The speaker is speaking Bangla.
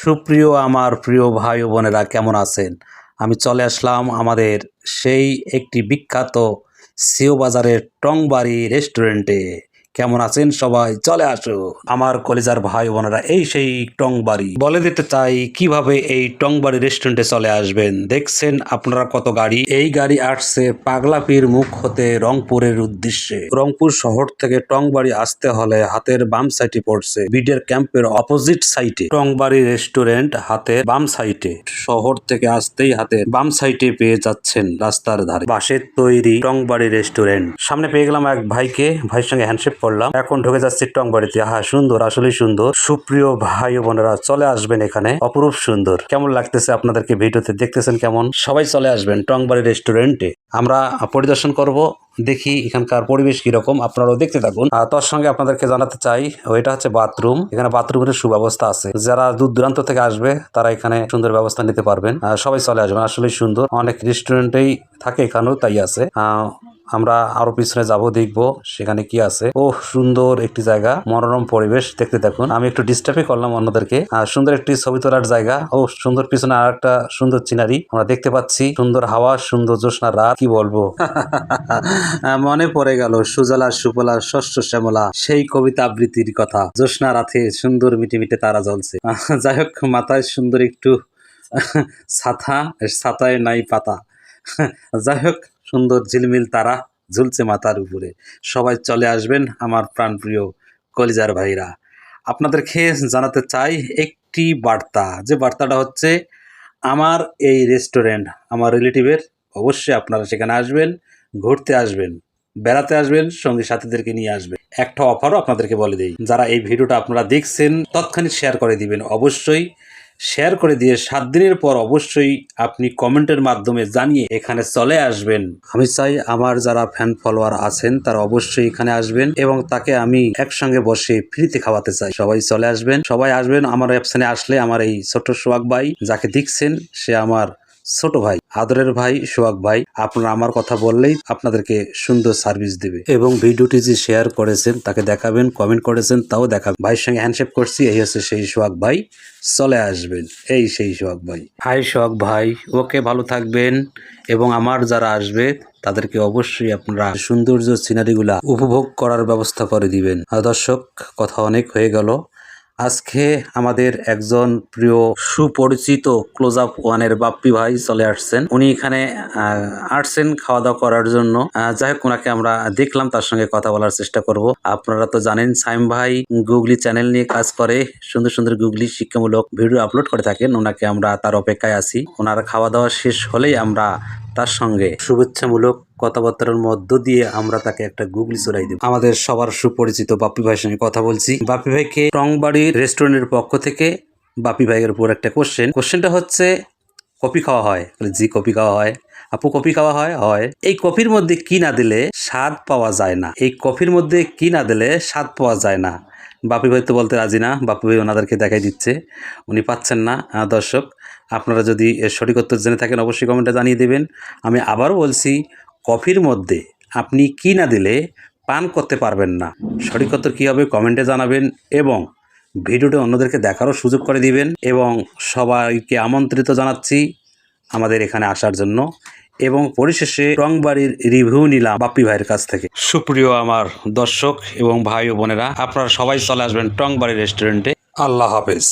সুপ্রিয় আমার প্রিয় ভাই বোনেরা, কেমন আছেন? আমি চলে আসলাম আমাদের সেই একটি বিখ্যাত সিও বাজারের টংবাড়ি রেস্টুরেন্টে। কেমন আছেন সবাই? চলে আসো আমার কলেজার ভাই বোনেরা, এই সেই টংবাড়ি। বলে দিতে চাই, কীভাবে এই টংবাড়ি রেস্টুরেন্টে চলে আসবেন? দেখছেন আপনারা কত গাড়ি? এই গাড়ি আসছে পাগলাপির মুখ হতে রংপুরের উদ্দেশ্যে। রংপুর শহর থেকে টংবাড়ি আসতে হলে হাতের বাম সাইডে পড়ছে বিডের ক্যাম্পের অপোজিট সাইডে টংবাড়ি রেস্টুরেন্ট হাতে বাম সাইডে শহর থেকে আসতেই হাতে বাম সাইডে পেয়ে যাচ্ছেন রাস্তার ধারে। বাঁশের তৈরি টংবাড়ি রেস্টুরেন্ট সামনে পেয়ে গেলাম এক ভাইকে। ভাইয়ের সঙ্গে হ্যান্ডশেক করলাম এখন ঢুকে যাচ্ছি টংবাড়িতে হ্যাঁ সুন্দর, আসলেই সুন্দর। সুপ্রিয় ভাই বোনেরা, চলে আসবেন এখানে। অপরূপ সুন্দর। কেমন লাগতেছে আপনাদেরকে ভিডিওতে? দেখতেছেন কেমন? সবাই চলে আসবেন টং টংবাড়ি রেস্টুরেন্টে। আমরা পরিদর্শন করব, দেখি এখানকার পরিবেশ কীরকম। আপনারাও দেখতে থাকুন। আর তার সঙ্গে আপনাদেরকে জানাতে চাই ওইটা হচ্ছে বাথরুম। এখানে বাথরুমের সুব্যবস্থা আছে। যারা দূর দূরান্ত থেকে আসবে, তারা এখানে সুন্দর ব্যবস্থা নিতে পারবেন। সবাই চলে আসবেন আসলে সুন্দর। অনেক রেস্টুরেন্টেই থাকে এখানেও, তাই আছে। আমরা আরও পিছনে যাব, দেখব সেখানে কি আছে। ও সুন্দর একটি জায়গা, মনোরম পরিবেশ, দেখতে দেখুন। আমি একটু ডিস্টার্বই করলাম অন্যদেরকে। সুন্দর একটি ছবি তোলার জায়গা। ও সুন্দর পিছনে আর একটা সুন্দর সিনারি আমরা দেখতে পাচ্ছি। সুন্দর হাওয়া, সুন্দর জোৎস্না রাত, কি বলব? মনে পড়ে গেল সুজলা সুফলা শস্য শ্যামলা, সেই কবিতা আবৃত্তির কথা। জোৎস্না রাতে সুন্দর মিটে মিটে তারা জ্বলছে। যাই হোক, মাথায় সুন্দর একটু ছাতা, ছাতায় নাই পাতা। যাই হোক সুন্দর ঝিলমিল তারা ঝুলছে মাথার উপরে। সবাই চলে আসবেন আমার প্রাণপ্রিয় কলিজার ভাইরা। আপনাদেরকে জানাতে চাই একটি বার্তা। যে বার্তাটা হচ্ছে, আমার এই রেস্টুরেন্ট আমার রিলেটিভের অবশ্যই আপনারা সেখানে আসবেন, ঘুরতে আসবেন, বেড়াতে আসবেন, সঙ্গী সাথীদেরকে নিয়ে আসবেন। একটা অফারও আপনাদেরকে বলে দিই। যারা এই ভিডিওটা আপনারা দেখছেন তৎক্ষণিক শেয়ার করে দিবেন। অবশ্যই শেয়ার করে দিয়ে সাত দিনের পর অবশ্যই আপনি কমেন্টের মাধ্যমে জানিয়ে এখানে চলে আসবেন। আমি চাই আমার যারা ফ্যান ফলোয়ার আছেন, তারা অবশ্যই এখানে আসবেন এবং তাকে আমি একসঙ্গে বসে ফ্রিতে খাওয়াতে চাই। সবাই চলে আসবেন, সবাই আসবেন। আমার অ্যাপসনে আসলে আমার এই ছোট্ট সোহাগ ভাই, যাকে দেখছেন, সে আমার ছোট ভাই, আদরের ভাই, সোহাগ ভাই, আপনারা আমার কথা বললেই আপনাদেরকে সুন্দর সার্ভিস দেবে। এবং ভিডিওটি যে শেয়ার করেছেন, তাকে দেখাবেন কমেন্ট করেছেন, তাও দেখাবেন। ভাইয়ের সঙ্গে হ্যান্ডশেক করছি, এই হচ্ছে সেই সোহাগ ভাই, চলে আসবেন। এই সেই সোহাগ ভাই। হাই সোহাগ ভাই। ওকে ভালো থাকবেন। এবং আমার যারা আসবে, তাদেরকে অবশ্যই আপনারা সৌন্দর্য সিনারিগুলা উপভোগ করার ব্যবস্থা করে দিবেন। দর্শক, কথা অনেক হয়ে গেল। আজকে আমাদের একজন প্রিয় সুপরিচিত ক্লোজ আপ ওয়ানের বাপ্পি ভাই চলে আসছেন। উনি এখানে আসছেন খাওয়া দাওয়া করার জন্য। যাই হোক ওনাকে আমরা দেখলাম, তার সঙ্গে কথা বলার চেষ্টা করব। আপনারা তো জানেন, সাইম ভাই গুগলি চ্যানেল নিয়ে কাজ করে, সুন্দর সুন্দর গুগলি শিক্ষামূলক ভিডিও আপলোড করে থাকেন। ওনাকে আমরা তার অপেক্ষায় আছি। ওনার খাওয়া দাওয়া শেষ হলেই আমরা তার সঙ্গে। শুভেচ্ছামূলক কথাবার্তার মধ্য দিয়ে আমরা তাকে একটা গুগলি চড়াই দেব। আমাদের সবার সুপরিচিত বাপ্পি ভাইয়ের সঙ্গে কথা বলছি। বাপি ভাইকে টংবাড়ি রেস্টুরেন্টের পক্ষ থেকে বাপি ভাইয়ের উপর একটা কোশ্চেন কোশ্চেনটা হচ্ছে কপি খাওয়া হয়? জি কপি খাওয়া হয়। আপু কপি খাওয়া হয়? হয়। এই কফির মধ্যে কি না দিলে স্বাদ পাওয়া যায় না। এই কফির মধ্যে কি না দিলে স্বাদ পাওয়া যায় না। বাপি ভাই তো বলতে রাজি না, বাপি ভাই ওনাদেরকে দেখাই দিচ্ছে। উনি পাচ্ছেন না দর্শক। আপনারা যদি সঠিক উত্তর জেনে থাকেন, অবশ্যই কমেন্টে জানিয়ে দেবেন। আমি আবারও বলছি, কফির মধ্যে আপনি কি না দিলে পান করতে পারবেন না। সঠিক উত্তর কী হবে কমেন্টে জানাবেন এবং ভিডিওটা অন্যদেরকে দেখারও সুযোগ করে দিবেন। এবং সবাইকে আমন্ত্রিত জানাচ্ছি আমাদের এখানে আসার জন্য। এবং পরিশেষে রংবাড়ির রিভিউ নিলাম বাপ্পি ভাইয়ের কাছ থেকে। সুপ্রিয় আমার দর্শক এবং ভাই ও বোনেরা আপনারা সবাই চলে আসবেন টংবাড়ি রেস্টুরেন্টে। আল্লাহ হাফেজ।